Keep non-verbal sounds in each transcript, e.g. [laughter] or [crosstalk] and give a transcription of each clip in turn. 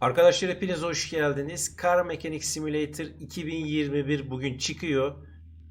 Arkadaşlar hepiniz hoş geldiniz. Car Mechanic Simulator 2021 bugün çıkıyor.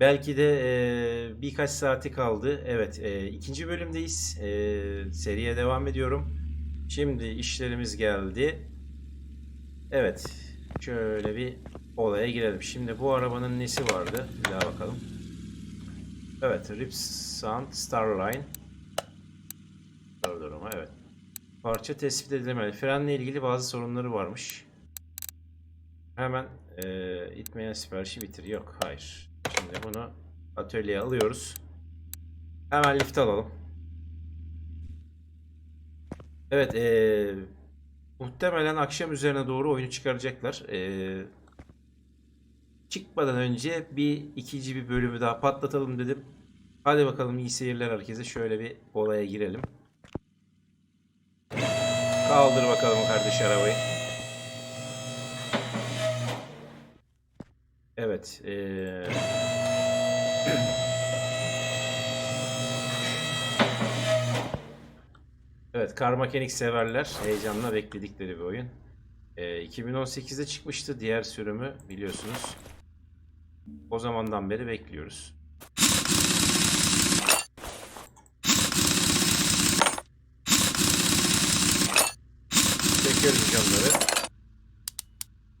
Belki de e, birkaç saati kaldı. Evet, e, ikinci bölümdeyiz. E, seriye devam ediyorum. Şimdi işlerimiz geldi. Evet, şöyle bir olaya girelim. Şimdi bu arabanın nesi vardı? Bir daha bakalım. Evet, Ripsound Starline. Durumu, evet. Parça tespit edilemedi. Frenle ilgili bazı sorunları varmış. Hemen eee itmeyen siparişi bitir. Yok, hayır. Şimdi bunu atölyeye alıyoruz. Hemen lift alalım. Evet, eee, muhtemelen akşam üzerine doğru oyunu çıkaracaklar. Eee, çıkmadan önce bir ikinci bir bölümü daha patlatalım dedim. Hadi bakalım iyi seyirler herkese. Şöyle bir olaya girelim. Kaldır bakalım kardeş arabayı. Evet. eee, [clears throat] evet. Kar Mekanik severler. Heyecanla bekledikleri bir oyun. Eee, 2018'de çıkmıştı. Diğer sürümü biliyorsunuz. O zamandan beri bekliyoruz. Çekiyoruz camları.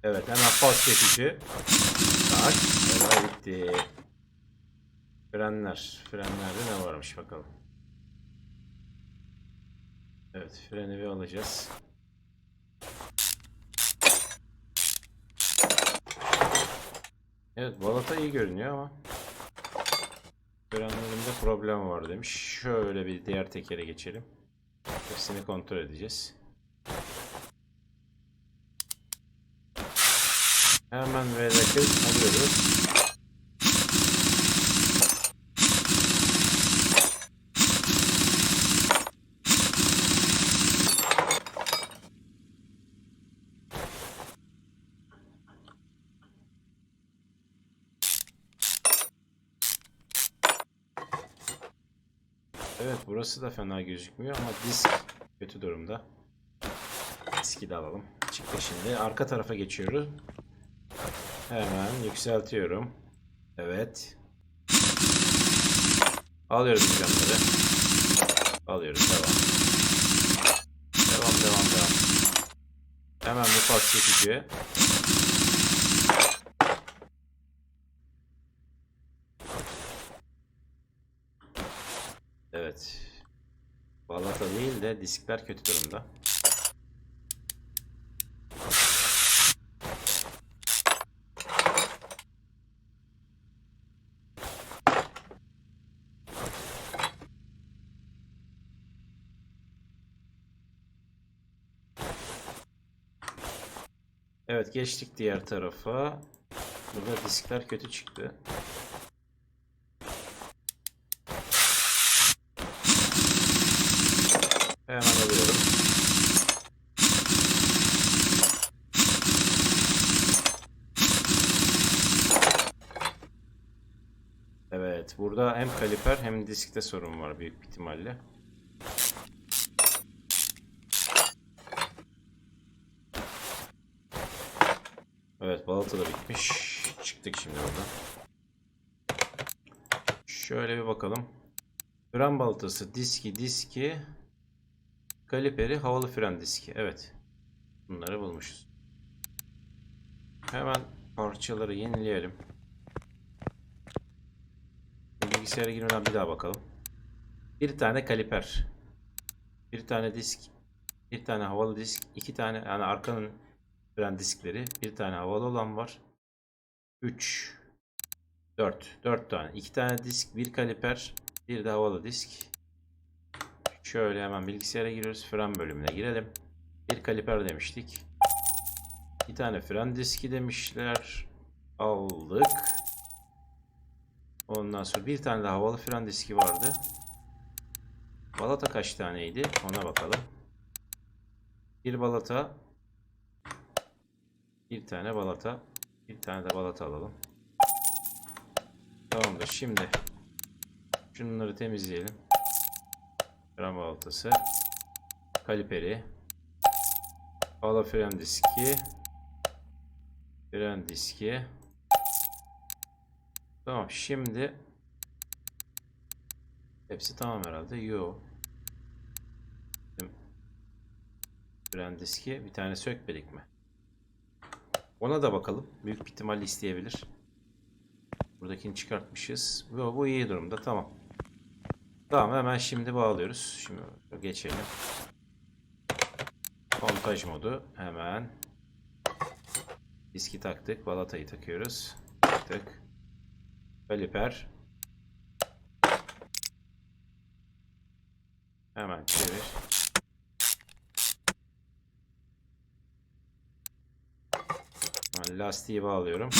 Evet hemen pas çekici. Tak. Olay bitti. Frenler. Frenlerde ne varmış bakalım. Evet freni bir alacağız. Evet balata iyi görünüyor ama frenlerinde problem var demiş. Şöyle bir diğer tekere geçelim. Hepsini kontrol edeceğiz. Hemen VDK alıyoruz. Evet burası da fena gözükmüyor ama disk kötü durumda. Diski de alalım. Çıktı şimdi. Arka tarafa geçiyoruz. Hemen yükseltiyorum. Evet. Alıyoruz camları. Alıyoruz. Devam. Devam devam devam. Hemen bir pas çekici. Evet. Balata değil de diskler kötü durumda. Evet geçtik diğer tarafa. Burada diskler kötü çıktı. Hemen alıyorum. Evet, burada hem kaliper hem diskte sorun var büyük ihtimalle. Balata da bitmiş. Çıktık şimdi buradan. Şöyle bir bakalım. Fren balatası, diski, diski, kaliperi, havalı fren diski. Evet. Bunları bulmuşuz. Hemen parçaları yenileyelim. Bilgisayara girmeden bir daha bakalım. Bir tane kaliper. Bir tane disk. Bir tane havalı disk. iki tane yani arkanın fren diskleri. Bir tane havalı olan var. 3 4 4 tane. 2 tane disk, bir kaliper, bir de havalı disk. Şöyle hemen bilgisayara giriyoruz. Fren bölümüne girelim. Bir kaliper demiştik. Bir tane fren diski demişler. Aldık. Ondan sonra bir tane de havalı fren diski vardı. Balata kaç taneydi? Ona bakalım. Bir balata. Bir tane balata. Bir tane de balata alalım. Tamamdır. Şimdi şunları temizleyelim. Fren balatası. Kaliperi. Bağla fren diski. Fren diski. Tamam şimdi hepsi tamam herhalde. Yo. Fren diski bir tane sökmedik mi? Ona da bakalım. Büyük bir ihtimalle isteyebilir. Buradakini çıkartmışız. Yo, bu iyi durumda. Tamam. Tamam hemen şimdi bağlıyoruz. Şimdi geçelim. Montaj modu hemen. Diski taktık. Balatayı takıyoruz. Taktık. Kaliper. Hemen çevir. Lastiği bağlıyorum.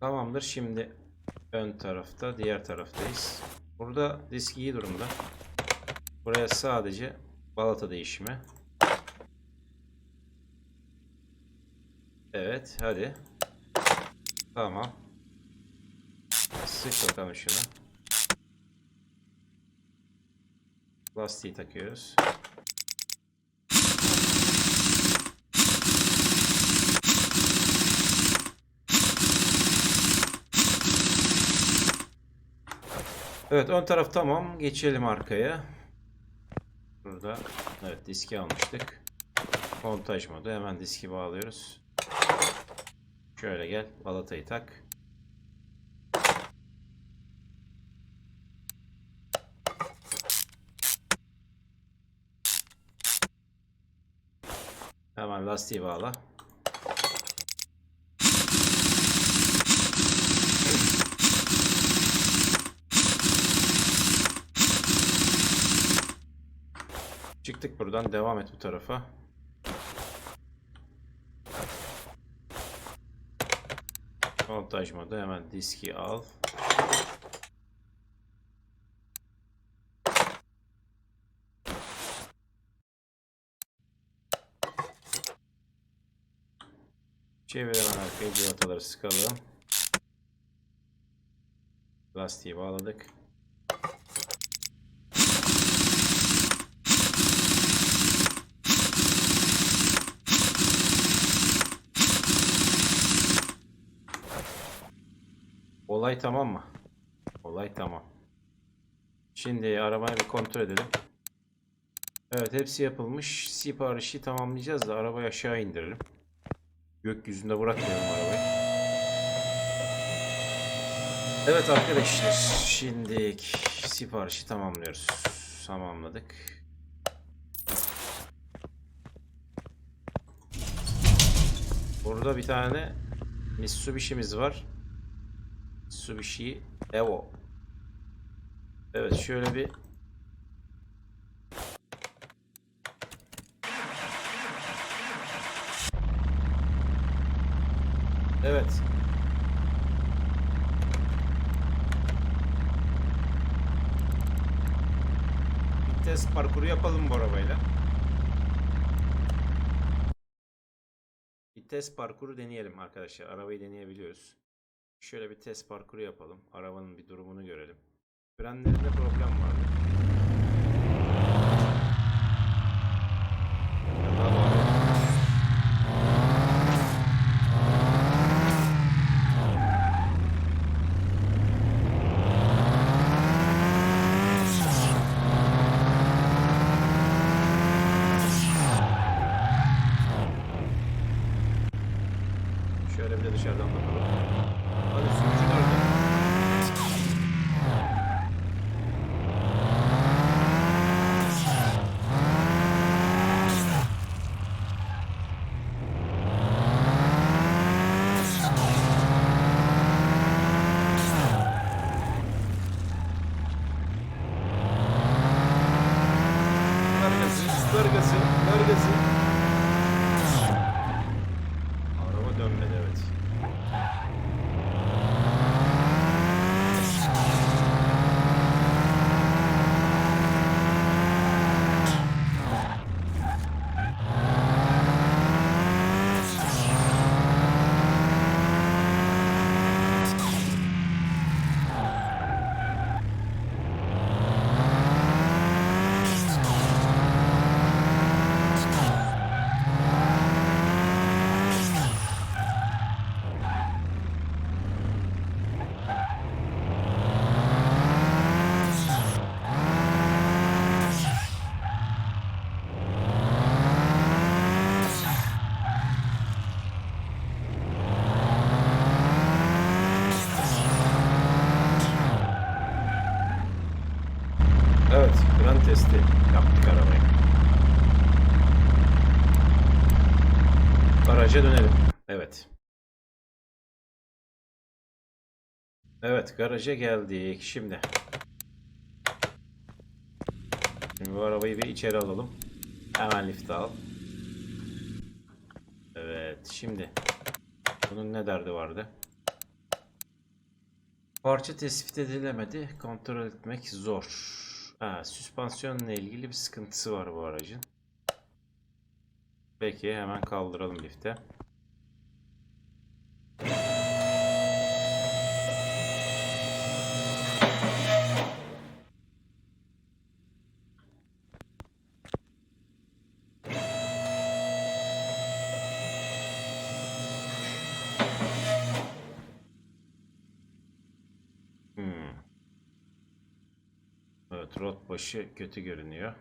Tamamdır. Şimdi ön tarafta, diğer taraftayız. Burada disk iyi durumda. Buraya sadece balata değişimi. Evet, hadi. Tamam. Sık bakalım şunu. Lastiği takıyoruz. Evet ön taraf tamam. Geçelim arkaya. Burada evet diski almıştık. Montaj modu. Hemen diski bağlıyoruz. Şöyle gel. Balatayı tak. Hemen lastiği bağla. Çıktık buradan. Devam et bu tarafa. Montaj modu. Hemen diski al. Çevir hemen arkaya civataları sıkalım. Lastiği bağladık. Olay tamam mı? Olay tamam. Şimdi arabayı bir kontrol edelim. Evet hepsi yapılmış. Siparişi tamamlayacağız da arabayı aşağı indirelim. Gökyüzünde bırakmayalım arabayı. Evet arkadaşlar şimdi siparişi tamamlıyoruz. Tamamladık. Burada bir tane Mitsubishi'miz var. Mitsubishi Evo. Evet şöyle bir Evet. Bir test parkuru yapalım bu arabayla. Test parkuru deneyelim arkadaşlar. Arabayı deneyebiliyoruz. Şöyle bir test parkuru yapalım. Arabanın bir durumunu görelim. Frenlerinde problem vardı. Daha bağlı. Şöyle bir de dışarıdan bakalım. Hadi sürücü nerede? Ver gazı, ver Evet garaja geldik. Şimdi. Şimdi bu arabayı bir içeri alalım. Hemen lift al. Evet şimdi. Bunun ne derdi vardı? Parça tespit edilemedi. Kontrol etmek zor. Ha, süspansiyonla ilgili bir sıkıntısı var bu aracın. Peki hemen kaldıralım lifte. Rot başı kötü görünüyor.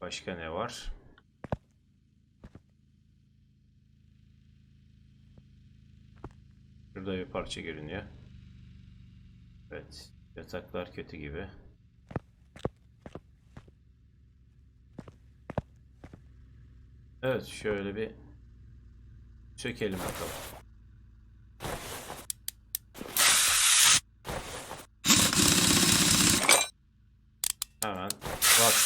Başka ne var? Şurada bir parça görünüyor. Evet, yataklar kötü gibi. Evet, şöyle bir sökelim bakalım. Hemen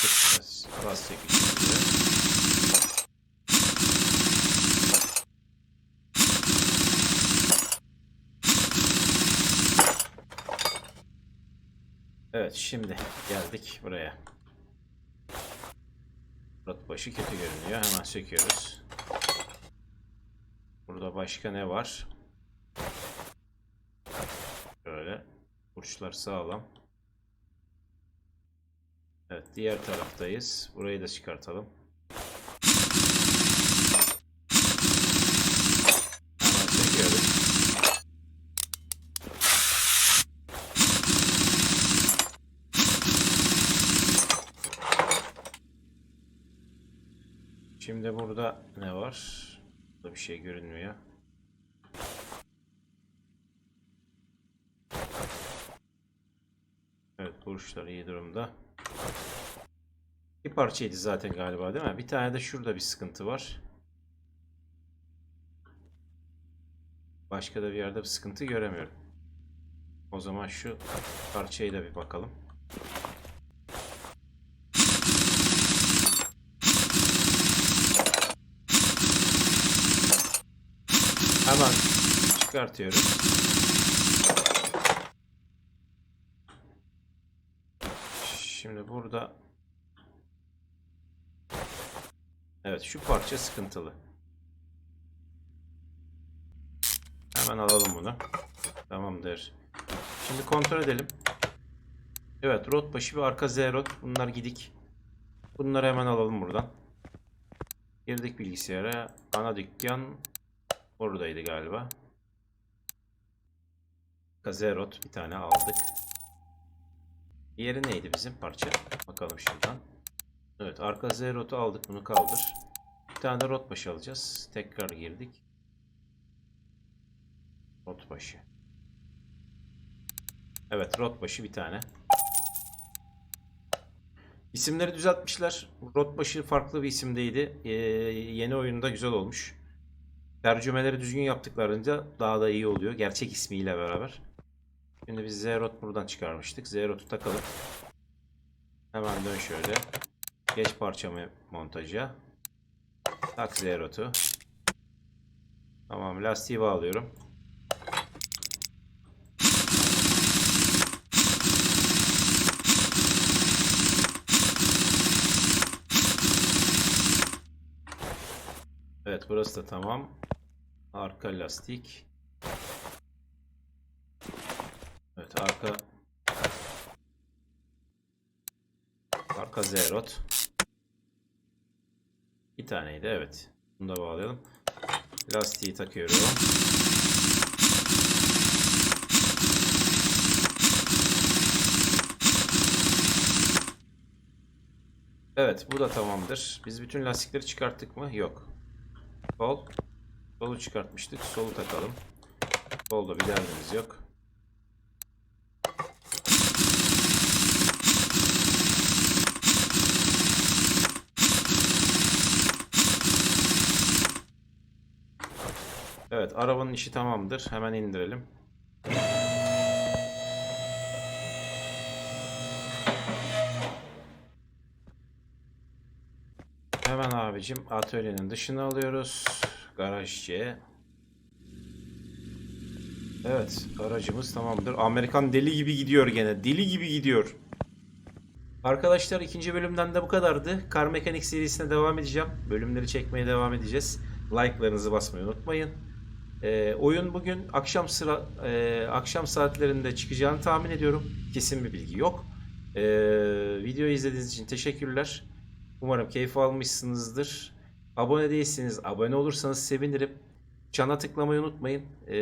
bastık. Bastık içinde. Evet şimdi geldik buraya. Rot başı kötü görünüyor. Hemen söküyoruz. Burada başka ne var? Böyle. Burçlar sağlam. Evet, diğer taraftayız. Burayı da çıkartalım. Şimdi burada ne var? Burada bir şey görünmüyor. Evet, burçlar iyi durumda. Bir parçaydı zaten galiba değil mi? Bir tane de şurada bir sıkıntı var. Başka da bir yerde bir sıkıntı göremiyorum. O zaman şu parçayı da bir bakalım. Hemen çıkartıyoruz. Şimdi burada Evet şu parça sıkıntılı. Hemen alalım bunu. Tamamdır. Şimdi kontrol edelim. Evet rot başı ve arka Z rot. Bunlar gidik. Bunları hemen alalım buradan. Girdik bilgisayara. Ana dükkan oradaydı galiba. Arka Z rot bir tane aldık. Diğeri neydi bizim parça? Bakalım şuradan. Evet arka Z rotu aldık bunu kaldır. Bir tane de rot başı alacağız. Tekrar girdik. Rot başı. Evet rot başı bir tane. İsimleri düzeltmişler. Rot başı farklı bir isimdeydi. Ee, yeni oyunda güzel olmuş. Tercümeleri düzgün yaptıklarında daha da iyi oluyor. Gerçek ismiyle beraber. Şimdi biz Z-Rot buradan çıkarmıştık. Z-Rot'u takalım. Hemen dön şöyle. Geç parçamı montaja. Tak Z-Rot'u. Tamam lastiği bağlıyorum. Evet burası da tamam. Arka lastik. Evet arka arka zerot. Bir taneydi evet. Bunu da bağlayalım. Lastiği takıyorum. Evet bu da tamamdır. Biz bütün lastikleri çıkarttık mı? Yok. Sol. Solu çıkartmıştık. Solu takalım. Solda bir derdimiz yok. Evet, arabanın işi tamamdır. Hemen indirelim. Hemen abicim atölyenin dışına alıyoruz. Garaj. Evet, aracımız tamamdır. Amerikan deli gibi gidiyor gene. Deli gibi gidiyor. Arkadaşlar ikinci bölümden de bu kadardı. Kar Mekanik serisine devam edeceğim. Bölümleri çekmeye devam edeceğiz. Like'larınızı basmayı unutmayın. Ee, oyun bugün akşam sıra e, akşam saatlerinde çıkacağını tahmin ediyorum. Kesin bir bilgi yok. Ee, videoyu izlediğiniz için teşekkürler. Umarım keyif almışsınızdır. Abone değilseniz abone olursanız sevinirim. Çana tıklamayı unutmayın. Ee,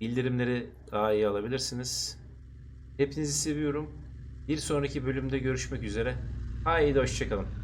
bildirimleri daha iyi alabilirsiniz. Hepinizi seviyorum. Bir sonraki bölümde görüşmek üzere. Haydi hoşçakalın.